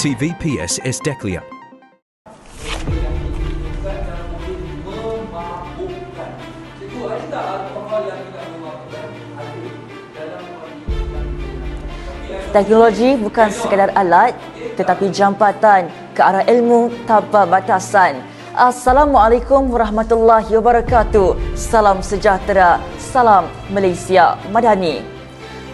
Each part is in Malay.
TVPS Esteklia. Teknologi bukan sekadar alat tetapi jambatan ke arah ilmu tanpa batasan. Assalamualaikum warahmatullahi wabarakatuh. Salam sejahtera. Salam Malaysia Madani.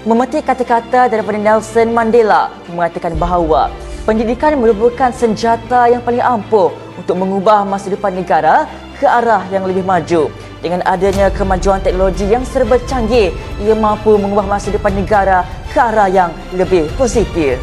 Memetik kata-kata daripada Nelson Mandela mengatakan bahawa pendidikan merupakan senjata yang paling ampuh untuk mengubah masa depan negara ke arah yang lebih maju. Dengan adanya kemajuan teknologi yang serba canggih, ia mampu mengubah masa depan negara ke arah yang lebih positif.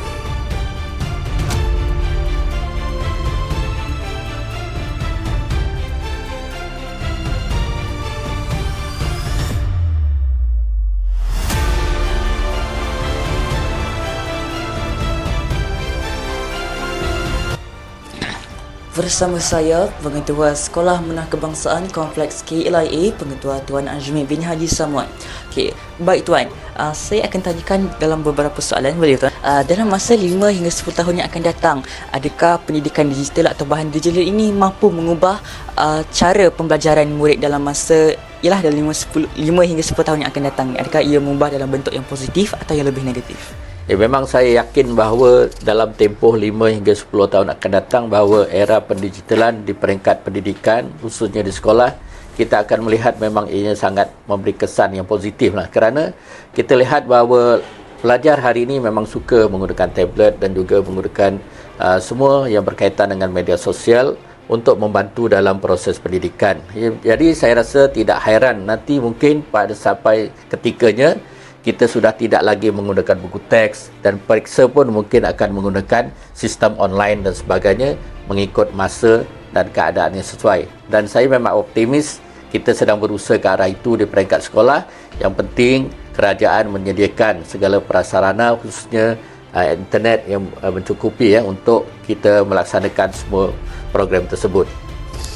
Bersama saya, Pengetua Sekolah Menang Kebangsaan Kompleks KLIA, Pengetua Tuan Azmi bin Haji Samuan. Okey, baik Tuan. Uh, saya akan tanyakan dalam beberapa soalan, boleh Tuan? Uh, dalam masa 5 hingga 10 tahun yang akan datang, adakah pendidikan digital atau bahan digital ini mampu mengubah uh, cara pembelajaran murid dalam masa ialah dalam 5, 10, 5 hingga 10 tahun yang akan datang? Adakah ia mengubah dalam bentuk yang positif atau yang lebih negatif? Eh, memang saya yakin bahawa dalam tempoh 5 hingga 10 tahun akan datang bahawa era pendigitalan di peringkat pendidikan khususnya di sekolah kita akan melihat memang ia sangat memberi kesan yang positif lah kerana kita lihat bahawa pelajar hari ini memang suka menggunakan tablet dan juga menggunakan uh, semua yang berkaitan dengan media sosial untuk membantu dalam proses pendidikan. Jadi saya rasa tidak hairan nanti mungkin pada sampai ketikanya kita sudah tidak lagi menggunakan buku teks dan periksa pun mungkin akan menggunakan sistem online dan sebagainya mengikut masa dan keadaan yang sesuai. Dan saya memang optimis kita sedang berusaha ke arah itu di peringkat sekolah. Yang penting kerajaan menyediakan segala prasarana khususnya uh, internet yang uh, mencukupi ya untuk kita melaksanakan semua program tersebut.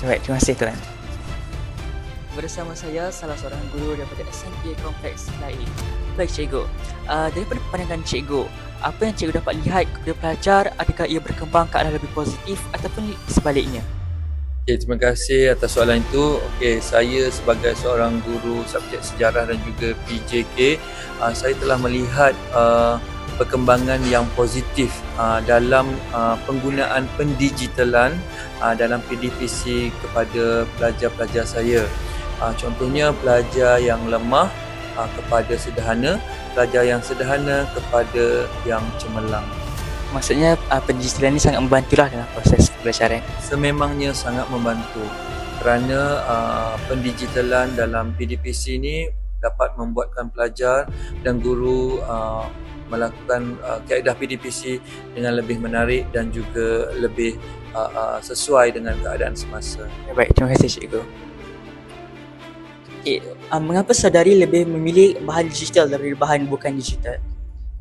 Baik, terima kasih tuan. Bersama saya salah seorang guru daripada SMP Kompleks lain. Baik cikgu, uh, daripada pandangan cikgu, apa yang cikgu dapat lihat kepada pelajar adakah ia berkembang ke arah lebih positif ataupun sebaliknya? Okay, terima kasih atas soalan itu. Okay, saya sebagai seorang guru subjek sejarah dan juga PJK, uh, saya telah melihat uh, perkembangan yang positif uh, dalam uh, penggunaan pendigitalan uh, dalam PDPC kepada pelajar-pelajar saya. Uh, contohnya pelajar yang lemah uh, kepada sederhana, pelajar yang sederhana kepada yang cemerlang. Maksudnya uh, pendigitalan ini sangat membantulah dalam proses pembelajaran. Sememangnya sangat membantu kerana uh, pendigitalan dalam PDPC ini dapat membuatkan pelajar dan guru uh, melakukan uh, kaedah PDPC dengan lebih menarik dan juga lebih uh, uh, sesuai dengan keadaan semasa. Baik, terima kasih cikgu. Okay, uh, mengapa saudari lebih memilih bahan digital daripada bahan bukan digital?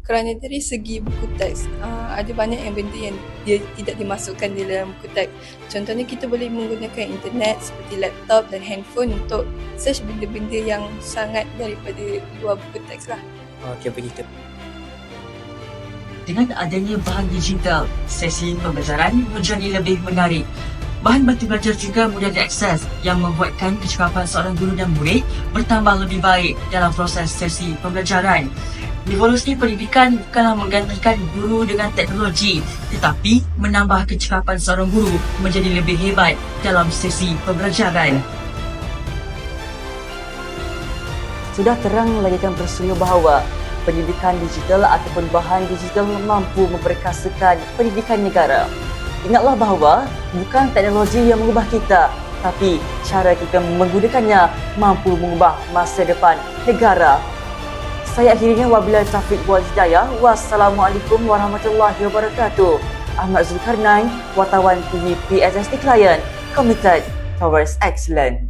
Kerana dari segi buku teks, uh, ada banyak yang benda yang dia tidak dimasukkan di dalam buku teks. Contohnya kita boleh menggunakan internet seperti laptop dan handphone untuk search benda-benda yang sangat daripada luar buku teks lah. Okey, begitu. Dengan adanya bahan digital, sesi pembelajaran menjadi lebih menarik. Bahan bantu belajar juga mudah diakses yang membuatkan kecekapan seorang guru dan murid bertambah lebih baik dalam proses sesi pembelajaran. Revolusi pendidikan bukanlah menggantikan guru dengan teknologi tetapi menambah kecekapan seorang guru menjadi lebih hebat dalam sesi pembelajaran. Sudah terang lagikan bersedia bahawa pendidikan digital ataupun bahan digital mampu memperkasakan pendidikan negara. Ingatlah bahawa bukan teknologi yang mengubah kita, tapi cara kita menggunakannya mampu mengubah masa depan negara. Saya akhirnya wabillahi taufiq wal hidayah. Wassalamualaikum warahmatullahi wabarakatuh. Ahmad Zulkarnain, wartawan TV PSST Client, Committed Towards Excellence.